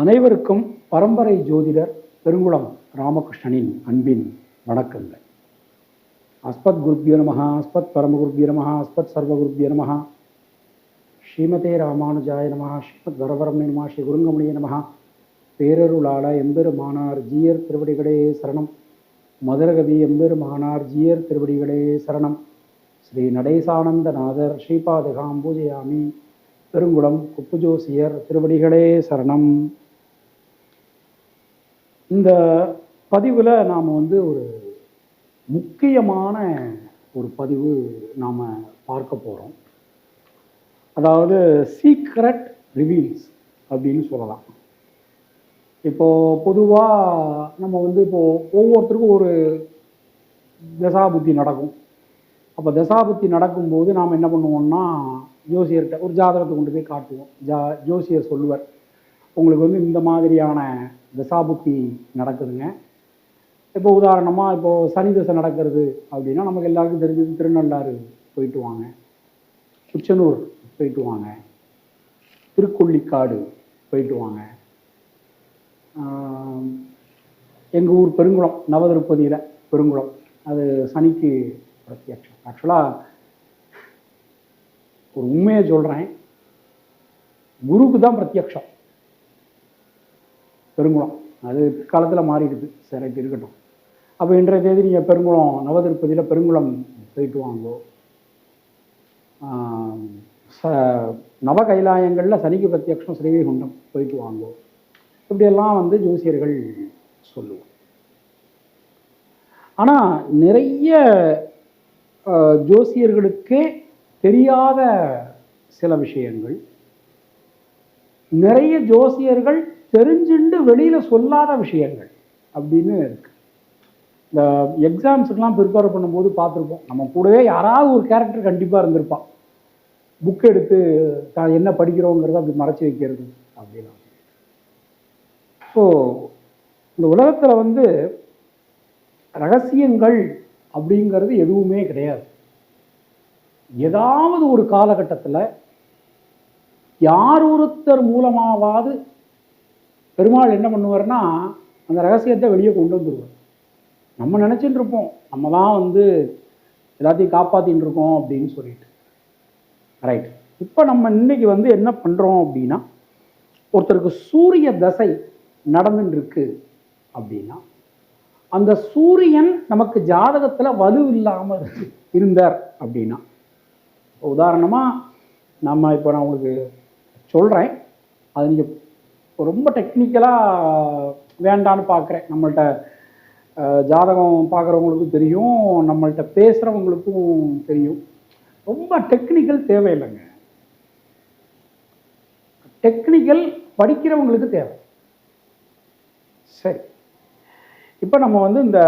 அனைவருக்கும் பரம்பரை ஜோதிடர் பெருங்குளம் ராமகிருஷ்ணனின் அன்பின் வணக்கங்கள். அஸ்பத் குருப்பிய நமஹ அஸ்பத் பரமகுருப்பிய நமஹ அஸ்பத் சர்வகுருப்பிய நமஹ. ஸ்ரீமதே ராமானுஜாய நமஹ ஸ்ரீமத் வரவரம் நமஹ ஸ்ரீ குருங்கமணிய நமஹ. பேரருளாள எம்பெருமானார் ஜீயர் திருவடிகளே சரணம். மதுரகவி எம்பெருமானார் ஜீயர் திருவடிகளே சரணம். ஸ்ரீ நடேசானந்தநாதர் ஸ்ரீபாதகாம் பூஜையாமி பெருங்குளம் குப்புஜோசியர் திருவடிகளே சரணம். இந்த பதிவில் நாம் வந்து ஒரு முக்கியமான ஒரு பதிவு நாம் பார்க்க போகிறோம் அதாவது சீக்ரெட் ரிவீல்ஸ் அப்படின்னு சொல்லலாம். இப்போது பொதுவாக நம்ம வந்து இப்போது ஒவ்வொருத்தருக்கும் ஒரு தசாபுத்தி நடக்கும். அப்போ தசாபுத்தி நடக்கும்போது நாம் என்ன பண்ணுவோம்னா ஜோசியர்கிட்ட ஒரு ஜாதகத்தை கொண்டு போய் காட்டுவோம். ஜா ஜோசியர் சொல்லுவார் உங்களுக்கு வந்து இந்த மாதிரியான தசாபுத்தி நடக்குதுங்க. இப்போ உதாரணமாக இப்போது சனி தசை நடக்கிறது அப்படின்னா நமக்கு எல்லாருக்கும் தெரிஞ்சது திருநள்ளாறு போயிட்டு வாங்க. குச்சனூர் போயிட்டு வாங்க. திருக்கொள்ளிக்காடு போயிட்டு வாங்க. எங்கள் ஊர் பெருங்குளம் நவதிருப்பதியில் பெருங்குளம். அது சனிக்கு பிரத்யட்சம். ஆக்சுவலாக ஒரு உண்மையை சொல்கிறேன் குருக்கு தான் பிரத்யக்ஷம் பெருங்குளம். அது பிற்காலத்தில் மாறிடுது. சரி இருக்கட்டும். அப்போ இன்றைய தேதி நீங்கள் பெருங்குளம் நவதிருப்பதியில் பெருங்குளம் போயிட்டு வாங்கோ. ச நவ கைலாயங்களில் சனிக்கு பிரத்யக்ஷம் ஸ்ரீவைகுண்டம் போயிட்டு வாங்கோ. இப்படியெல்லாம் வந்து ஜோசியர்கள் சொல்லுவோம். ஆனால் நிறைய ஜோசியர்களுக்கே தெரியாத சில விஷயங்கள். நிறைய ஜோசியர்கள் தெரிஞ்சுண்டு வெளியில் சொல்லாத விஷயங்கள் அப்படின்னு இருக்கு. இந்த எக்ஸாம்ஸுக்கெலாம் ப்ரிப்பேர் பண்ணும்போது பார்த்துருப்போம். நம்ம கூடவே யாராவது ஒரு கேரக்டர் கண்டிப்பாக இருந்திருப்பான். புக் எடுத்து தான் என்ன படிக்கிறோங்கிறத அப்படி மறைச்சி வைக்கிறது அப்படின்னா ஸோ இந்த உலகத்தில் வந்து ரகசியங்கள் அப்படிங்கிறது எதுவுமே கிடையாது. ஏதாவது ஒரு காலகட்டத்தில் யார் ஒருத்தர் மூலமாவது பெருமாள் என்ன பண்ணுவார்னா அந்த ரகசியத்தை வெளியே கொண்டு வந்துடுவார் நம்ம நினச்சிட்டு இருப்போம் நம்ம தான் வந்து எல்லாத்தையும் காப்பாற்றின்னு இருக்கோம் அப்படின்னு சொல்லிட்டு. ரைட் இப்போ நம்ம இன்னைக்கு வந்து என்ன பண்ணுறோம் அப்படின்னா ஒருத்தருக்கு சூரிய தசை நடந்துட்டுருக்கு அப்படின்னா அந்த சூரியன் நமக்கு ஜாதகத்தில் வலு இல்லாமல் இருந்தார் அப்படின்னா உதாரணமாக நம்ம இப்போ நான் உங்களுக்கு சொல்கிறேன் அது நீங்கள் ரொம்ப டெக்னிக்கலாக வேண்டான்னு பார்க்குறேன். நம்மள்கிட்ட ஜாதகம் பார்க்குறவங்களுக்கும் தெரியும் நம்மள்கிட்ட பேசுகிறவங்களுக்கும் தெரியும். ரொம்ப டெக்னிக்கல் தேவையில்லைங்க. டெக்னிக்கல் படிக்கிறவங்களுக்கு தேவை. சரி. இப்போ நம்ம வந்து இந்த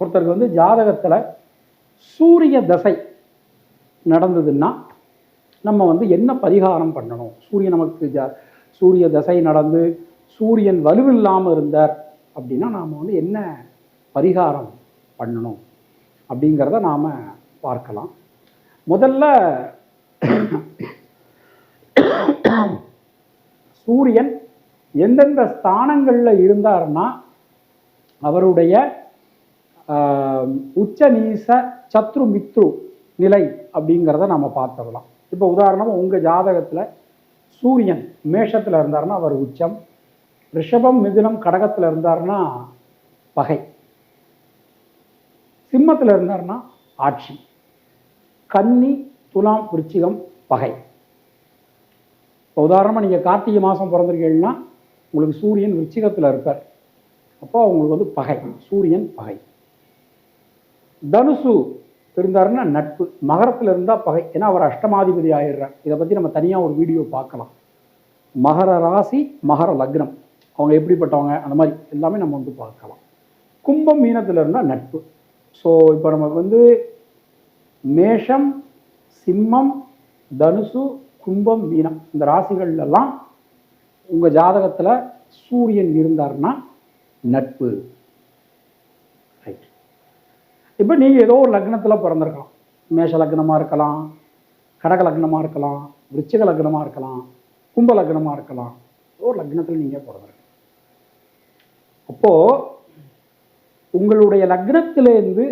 ஒருத்தருக்கு வந்து ஜாதகத்தில் சூரிய தசை நடந்ததுன்னா நம்ம வந்து என்ன பரிகாரம் பண்ணணும்? சூரியன் நமக்கு ஜா சூரிய தசை நடந்து சூரியன் வலுவில்லாமல் இருந்தார் அப்படின்னா நாம் வந்து என்ன பரிகாரம் பண்ணணும் அப்படிங்கிறத நாம் பார்க்கலாம். முதல்ல சூரியன் எந்தெந்த ஸ்தானங்களில் இருந்தார்னா அவருடைய உச்ச நீச சத்ரு மித்ரு நிலை அப்படிங்கிறத நம்ம பார்த்துடலாம். இப்போ உதாரணமாக உங்கள் ஜாதகத்தில் சூரியன் மேஷத்தில் இருந்தார்னா அவர் உச்சம் ரிஷபம் மிதுனம் கடகத்தில் இருந்தார்னா பகை. சிம்மத்தில் இருந்தார்னா ஆட்சி. கன்னி துலாம் விருச்சிகம் பகை. இப்போ உதாரணமாக நீங்கள் கார்த்திகை மாதம் பிறந்திருக்கீங்கன்னா உங்களுக்கு சூரியன் விருச்சிகத்தில் இருப்பார். அப்போ உங்களுக்கு வந்து பகை சூரியன் பகை. தனுசு இருந்தாருன்னா நட்பு. மகரத்தில் இருந்தால் பகை. ஏன்னா அவர் அஷ்டமாதிபதி ஆயிடுறார். இதை பற்றி நம்ம தனியாக ஒரு வீடியோ பார்க்கலாம். மகர ராசி மகர லக்னம். அவங்க எப்படிப்பட்டவங்க? அந்த மாதிரி எல்லாமே நம்ம வந்து பார்க்கலாம். கும்பம் மீனத்தில் இருந்தால் நட்பு. ஸோ இப்போ நமக்கு வந்து மேஷம் சிம்மம் தனுசு கும்பம் மீனம். இந்த ராசிகள்லாம் உங்கள் ஜாதகத்தில் சூரியன் இருந்தார்னா நட்பு. இப்போ நீங்கள் ஏதோ ஒரு லக்னத்தில் பிறந்திருக்கலாம். மேஷ லக்னமாக இருக்கலாம் கடக லக்னமாக இருக்கலாம் விருச்சிக லக்னமாக இருக்கலாம் கும்ப லக்னமாக இருக்கலாம். ஒரு லக்னத்தில் நீங்கள் பிறந்திருக்கலாம். அப்போது உங்களுடைய லக்னத்திலேருந்து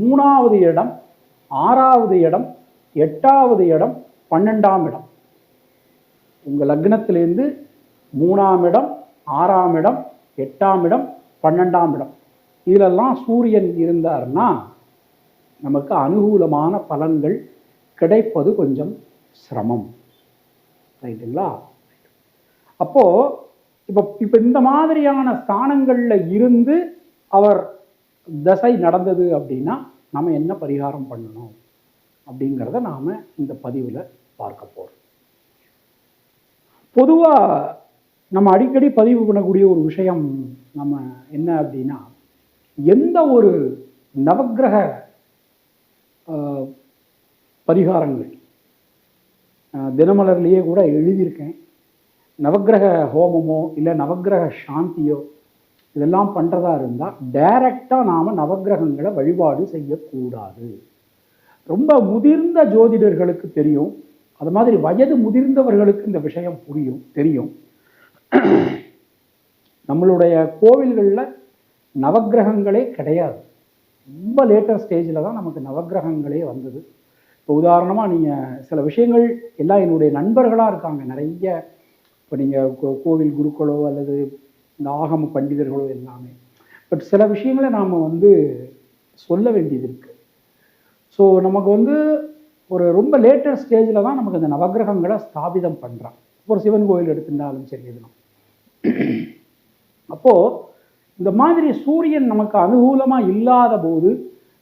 மூணாவது இடம் ஆறாவது இடம் எட்டாவது இடம் பன்னெண்டாம் இடம். உங்கள் லக்னத்திலேருந்து மூணாம் இடம் ஆறாம் இடம் எட்டாம் இடம் பன்னெண்டாம் இடம். இதிலெல்லாம் சூரியன் இருந்தார்னா நமக்கு அனுகூலமான பலன்கள் கிடைப்பது கொஞ்சம் சிரமம். ரைட்டுங்களா? அப்போது இப்போ இப்போ இந்த மாதிரியான ஸ்தானங்களில் இருந்து அவர் தசை நடந்தது அப்படின்னா நம்ம என்ன பரிகாரம் பண்ணணும் அப்படிங்கிறத நாம் இந்த பதிவில் பார்க்க போகிறோம் பொதுவாக நம்ம அடிக்கடி பதிவு பண்ணக்கூடிய ஒரு விஷயம் நம்ம என்ன அப்படின்னா எந்த ஒரு நவக்கிரக பரிகாரங்கள். தினமலர்லேயே கூட எழுதியிருக்கேன். நவக்கிரக ஹோமமோ இல்லை நவக்கிரக சாந்தியோ இதெல்லாம் பண்ணுறதா இருந்தால் டைரக்டாக நாம் நவக்கிரகங்களை வழிபாடு செய்யக்கூடாது. ரொம்ப முதிர்ந்த ஜோதிடர்களுக்கு தெரியும். அது மாதிரி வயது முதிர்ந்தவர்களுக்கு இந்த விஷயம் புரியும் தெரியும். நம்மளுடைய கோவில்களில் நவக்கிரகங்களே கிடையாது. ரொம்ப லேட்டர் ஸ்டேஜில் தான் நமக்கு நவக்கிரகங்களே வந்தது. இப்போ உதாரணமாக நீங்கள் சில விஷயங்கள் எல்லாம் என்னுடைய நண்பர்களாக இருக்காங்க. நிறைய இப்போ நீங்கள் கோவில் குருக்களோ அல்லது இந்த ஆகம பண்டிதர்களோ எல்லாமே. பட் சில விஷயங்களை நாம் வந்து சொல்ல வேண்டியது இருக்குது ஸோ நமக்கு வந்து ஒரு ரொம்ப லேட்டர் ஸ்டேஜில் தான் நமக்கு இந்த நவக்கிரகங்களை ஸ்தாபிதம் பண்ணுறான் ஒரு சிவன் கோயில் எடுத்துட்டாலும் சரி இதெல்லாம் அப்போது இந்த மாதிரி சூரியன் நமக்கு அனுகூலமாக இல்லாத போது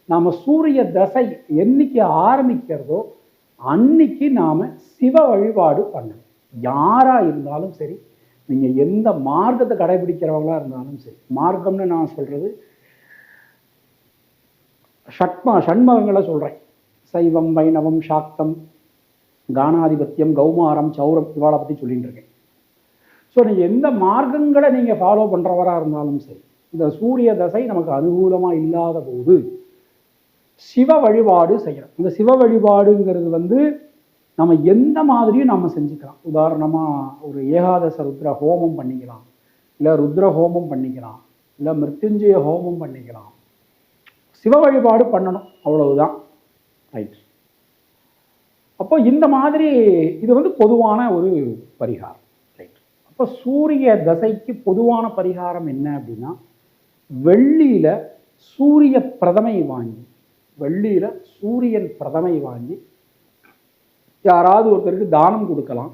நாம் சூரிய தசை என்னைக்கு ஆரம்பிக்கிறதோ அன்னைக்கு நாம் சிவ வழிபாடு பண்ணணும். யாராக இருந்தாலும் சரி நீங்கள் எந்த மார்க்கத்தை கடைபிடிக்கிறவங்களாக இருந்தாலும் சரி மார்க்கம்னு நான் சொல்கிறது ஷட்மா ஷண்மகங்களை சொல்கிறேன் சைவம் வைணவம் சாக்தம் கானாதிபத்தியம் கௌமாரம் சௌரம் இவாளை பற்றி சொல்லிகிட்டு இருக்கேன். ஸோ நீங்கள் எந்த மார்க்கங்களை நீங்கள் ஃபாலோ பண்ணுறவராக இருந்தாலும் சரி இந்த சூரிய தசை நமக்கு அனுகூலமாக இல்லாத போது சிவ வழிபாடு செய்யணும் இந்த சிவ வழிபாடுங்கிறது வந்து நம்ம எந்த மாதிரியும் நம்ம செஞ்சுக்கலாம். உதாரணமாக ஒரு ஏகாதச ருத்ர ஹோமம் பண்ணிக்கலாம். இல்லை ருத்ர ஹோமம் பண்ணிக்கலாம். இல்லை மிருத்யுஞ்சய ஹோமம் பண்ணிக்கலாம். சிவ வழிபாடு பண்ணணும். அவ்வளவுதான். ரைட். அப்போ இந்த மாதிரி இது வந்து பொதுவான ஒரு பரிகாரம். ரைட். அப்போ சூரிய தசைக்கு பொதுவான பரிகாரம் என்ன அப்படின்னா வெள்ளியில் சூரிய பிரதமை வாங்கி வெள்ளியில் சூரியன் பிரதமை வாங்கி யாராவது ஒருத்தருக்கு தானம் கொடுக்கலாம்.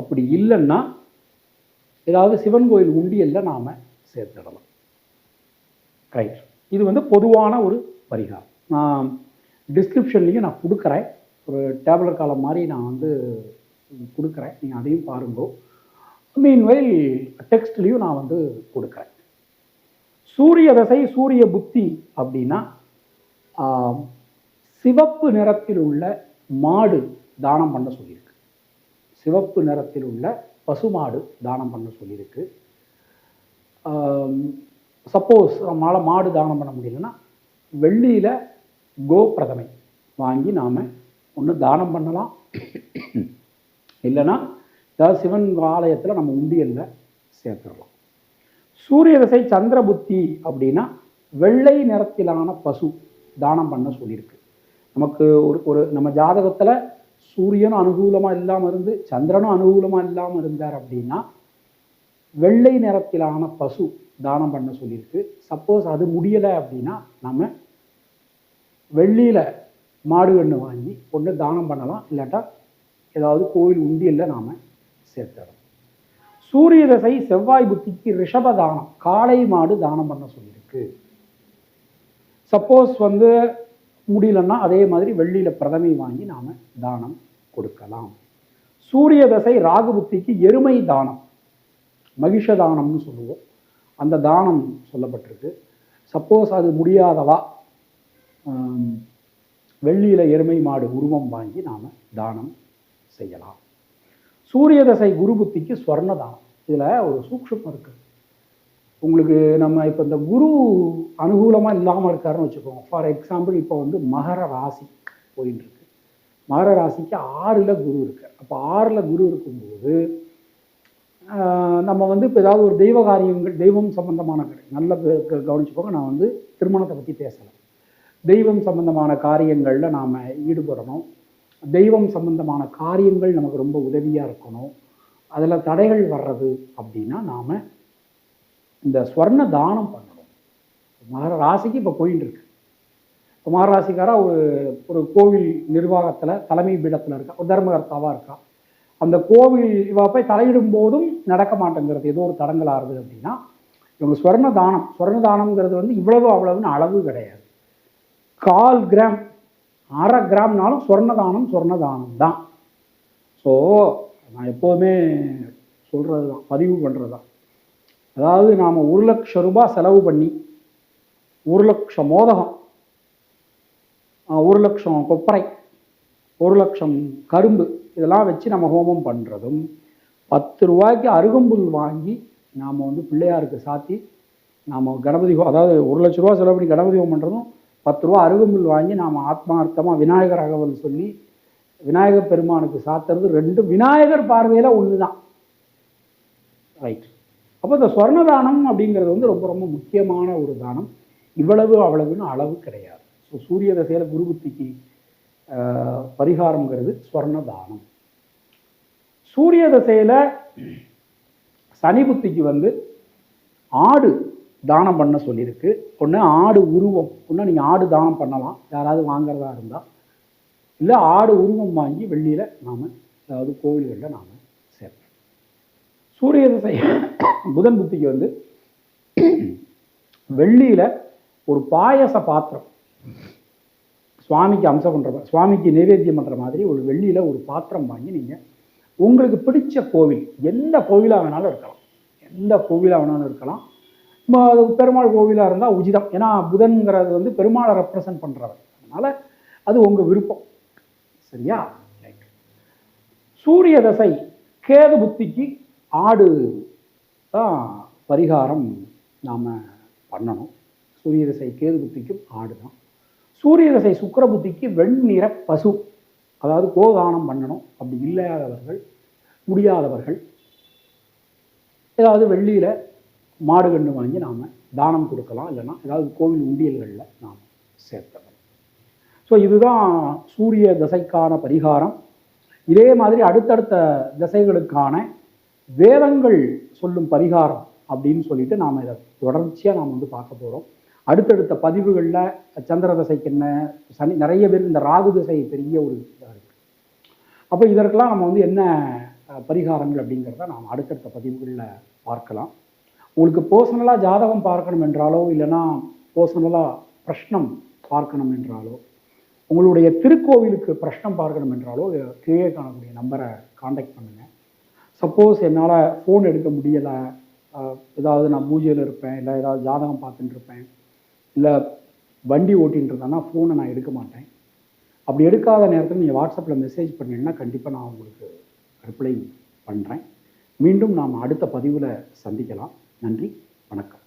அப்படி இல்லைன்னா ஏதாவது சிவன் கோயில் உண்டியலில் நாம் சேர்த்துடலாம். ரைட் இது வந்து பொதுவான ஒரு பரிகாரம். நான் டிஸ்கிரிப்ஷன்லேயும் நான் கொடுக்குறேன். ஒரு டேப்லெட் காலம் மாதிரி நான் வந்து கொடுக்குறேன். நீங்கள் அதையும் பாருங்க. மீன்வைல் டெக்ஸ்ட்லேயும் நான் வந்து கொடுக்குறேன். சூரிய தசை சூரிய புத்தி அப்படின்னா சிவப்பு நிறத்தில் உள்ள மாடு தானம் பண்ண சொல்லியிருக்கு. சிவப்பு நிறத்தில் உள்ள பசுமாடு தானம் பண்ண சொல்லியிருக்கு. சப்போஸ் நம்மளால் மாடு தானம் பண்ண முடியலன்னா வெள்ளியில் கோ பிரதமை வாங்கி நாம் ஒன்று தானம் பண்ணலாம். இல்லைன்னா ஏதாவது சிவன் ஆலயத்தில் நம்ம உண்டியலில் சேர்த்துடலாம். சூரிய தசை சந்திர புத்தி அப்படின்னா வெள்ளை நிறத்திலான பசு தானம் பண்ண சொல்லியிருக்கு. நமக்கு ஒரு ஒரு நம்ம ஜாதகத்தில் சூரியனும் அனுகூலமாக இல்லாமல் இருந்து சந்திரனும் அனுகூலமாக இல்லாமல் இருந்தார் அப்படின்னா வெள்ளை நிறத்திலான பசு தானம் பண்ண சொல்லியிருக்கு. சப்போஸ் அது முடியலை அப்படின்னா நம்ம வெள்ளியில் மாடு கன்று வாங்கி ஒன்று தானம் பண்ணலாம். இல்லாட்டா ஏதாவது கோவில் உண்டியலில் நாம் சேர்த்துடலாம் சூரிய தசை செவ்வாய் புத்திக்கு ரிஷப தானம் காளை மாடு தானம் பண்ண சொல்லியிருக்கு. சப்போஸ் வந்து முடியலன்னா அதே மாதிரி வெள்ளியில் பிரதமை வாங்கி நாம் தானம் கொடுக்கலாம். சூரிய தசை ராகு புத்திக்கு எருமை தானம் மகிஷ தானம்னு சொல்லுவோம். அந்த தானம் சொல்லப்பட்டிருக்கு. சப்போஸ் அது முடியாதவா வெள்ளியில் எருமை மாடு உருவம் வாங்கி நாம் தானம் செய்யலாம். சூரிய தசை குரு புத்திக்கு ஸ்வர்ண தானம் இதில் ஒரு சூக்ஷம் இருக்குது உங்களுக்கு நம்ம இப்போ இந்த குரு அனுகூலமாக இல்லாமல் இருக்காருன்னு வச்சுக்கோங்க. ஃபார் எக்ஸாம்பிள் இப்போ வந்து மகர ராசி போயின்னு இருக்கு. மகர ராசிக்கு ஆறில் குரு இருக்கு அப்போ ஆறில் குரு இருக்கும்போது நம்ம வந்து இப்போ ஏதாவது ஒரு தெய்வ காரியங்கள் தெய்வம் சம்பந்தமான காரியம் நல்ல கவனிச்சுக்கோங்க. நான் வந்து திருமணத்தை பற்றி பேசலை. தெய்வம் சம்பந்தமான காரியங்களில் நாம் ஈடுபடணும். தெய்வம் சம்பந்தமான காரியங்கள் நமக்கு ரொம்ப உதவியாக இருக்கணும். அதில் தடைகள் வர்றது அப்படின்னா நாம் இந்த ஸ்வர்ண தானம் பண்ணணும். மகர ராசிக்கு இப்போ போயின்னு இருக்கு. இப்போ மகராசிக்காராக ஒரு ஒரு கோவில் நிர்வாகத்தில் தலைமை பீடத்தில் இருக்கா ஒரு தர்மகர்த்தாவாக இருக்கா. அந்த கோவில் இவ போய் தலையிடும் போதும் நடக்க மாட்டேங்கிறது ஏதோ ஒரு தடங்கள் ஆறுது அப்படின்னா இவங்க ஸ்வர்ண தானம் ஸ்வர்ண தானம்ங்கிறது வந்து இவ்வளவு அவ்வளவுன்னு அளவு கிடையாது. கால் கிராம் அரை கிராம்னாலும் சொர்ணதானம் சொர்ணதானம் தான். ஸோ நான் எப்போதுமே சொல்கிறது தான் பதிவு பண்ணுறது தான் அதாவது நாம் ஒரு லட்சம் ரூபாய் செலவு பண்ணி ஒரு லட்சம் மோதகம் ஒரு லட்சம் கொப்பரை ஒரு லட்சம் கரும்பு இதெல்லாம் வச்சு நம்ம ஹோமம் பண்ணுறதும் பத்து ரூபாய்க்கு அருகம்புல் வாங்கி நாம் வந்து பிள்ளையாருக்கு சாத்தி நாம் கணபதி அதாவது ஒரு லட்ச ரூபா செலவு பண்ணி கணபதி ஹோமம் பண்ணுறதும் பத்து ரூபா அருகம்புல் வாங்கி நாம் ஆத்மார்த்தமாக விநாயகர் அகவல் சொல்லி விநாயகர் பெருமானுக்கு சாத்துறது ரெண்டும் விநாயகர் பார்வையில் ஒன்று தான் ரைட் அப்போ இந்த ஸ்வர்ண தானம் அப்படிங்கிறது வந்து ரொம்ப ரொம்ப முக்கியமான ஒரு தானம். இவ்வளவு அவ்வளவுன்னு அளவு கிடையாது. ஸோ சூரிய தசையில் குரு புத்திக்கு பரிகாரம்ங்கிறது ஸ்வர்ண தானம் சூரிய தசையில் சனி புத்திக்கு வந்து ஆடு தானம் பண்ண சொல்லியிருக்கு. ஒன்று ஆடு உருவம். ஒன்று நீங்கள் ஆடு தானம் பண்ணலாம். யாராவது வாங்குறதா இருந்தால் இல்லை ஆடு உருவம் வாங்கி வெள்ளியில் நாம் அதாவது கோவில்களில் நாம் சேர்ப்போம். சூரிய திசை புதன் புத்திக்கு வந்து வெள்ளியில் ஒரு பாயச பாத்திரம். சுவாமிக்கு அம்சம் பண்ணுற சுவாமிக்கு நைவேத்தியம் பண்ணுற மாதிரி ஒரு வெள்ளியில் ஒரு பாத்திரம் வாங்கி நீங்கள் உங்களுக்கு பிடிச்ச கோவில் எந்த கோவிலாக வேணாலும் இருக்கலாம். எந்த கோவிலாக வேணாலும் இருக்கலாம். பெருமாள் கோவிலாக இருந்தால் உச்சிதம் ஏன்னா புதன்கிறது வந்து பெருமாளை ரெப்ரசன்ட் பண்ணுறவர் அதனால் அது உங்கள் விருப்பம். சரியா? சூரிய தசை கேது புத்திக்கு ஆடு தான் பரிகாரம் நாம் பண்ணணும். சூரிய தசை கேது புத்திக்கும் ஆடு தான். சூரிய தசை சுக்கிர புத்திக்கு வெண்ணிற பசு. அதாவது கோதானம் பண்ணணும். அப்படி இல்லாதவர்கள் முடியாதவர்கள். ஏதாவது வெள்ளியில் மாடு கன்று வாங்கி நாம் தானம் கொடுக்கலாம் இல்லைன்னா ஏதாவது கோவில் உண்டியல்களில் நாம் சேர்த்தலாம் ஸோ இதுதான் சூரிய தசைக்கான பரிகாரம். இதே மாதிரி அடுத்தடுத்த திசைகளுக்கான வேதங்கள் சொல்லும் பரிகாரம் அப்படின்னு சொல்லிட்டு நாம் இதை தொடர்ச்சியாக நாம் வந்து பார்க்க போகிறோம் அடுத்தடுத்த பதிவுகளில் சந்திர தசைக்கு என்ன சனி நிறைய பேர் இந்த ராகு திசை பெரிய ஒரு இதாக இருக்குது அப்போ இதற்கெல்லாம் நம்ம வந்து என்ன பரிகாரங்கள் அப்படிங்கிறத நாம் அடுத்தடுத்த பதிவுகளில் பார்க்கலாம். உங்களுக்கு பர்சனலாக ஜாதகம் பார்க்கணும் என்றாலோ இல்லைன்னா பர்சனலாக பிரஷ்னம் பார்க்கணும் என்றாலோ உங்களுடைய திருக்கோவிலுக்கு பிரஷ்னம் பார்க்கணும் என்றாலோ கீழே காணக்கூடிய நம்பரை காண்டாக்ட் பண்ணுங்கள் சப்போஸ் என்னால் ஃபோன் எடுக்க முடியலை ஏதாவது நான் பூஜையில் இருப்பேன் இல்லை ஏதாவது ஜாதகம் பார்த்துட்டு இருப்பேன் இல்லை வண்டி ஓட்டின்னு இருந்தேன்னா ஃபோனை நான் எடுக்க மாட்டேன். அப்படி எடுக்காத நேரத்தில் நீங்கள் வாட்ஸ்அப்பில் மெசேஜ் பண்ணீங்கன்னா கண்டிப்பாக நான் உங்களுக்கு ரிப்ளை பண்ணுறேன் மீண்டும் நாம் அடுத்த பதிவில் சந்திக்கலாம். நன்றி. வணக்கம்.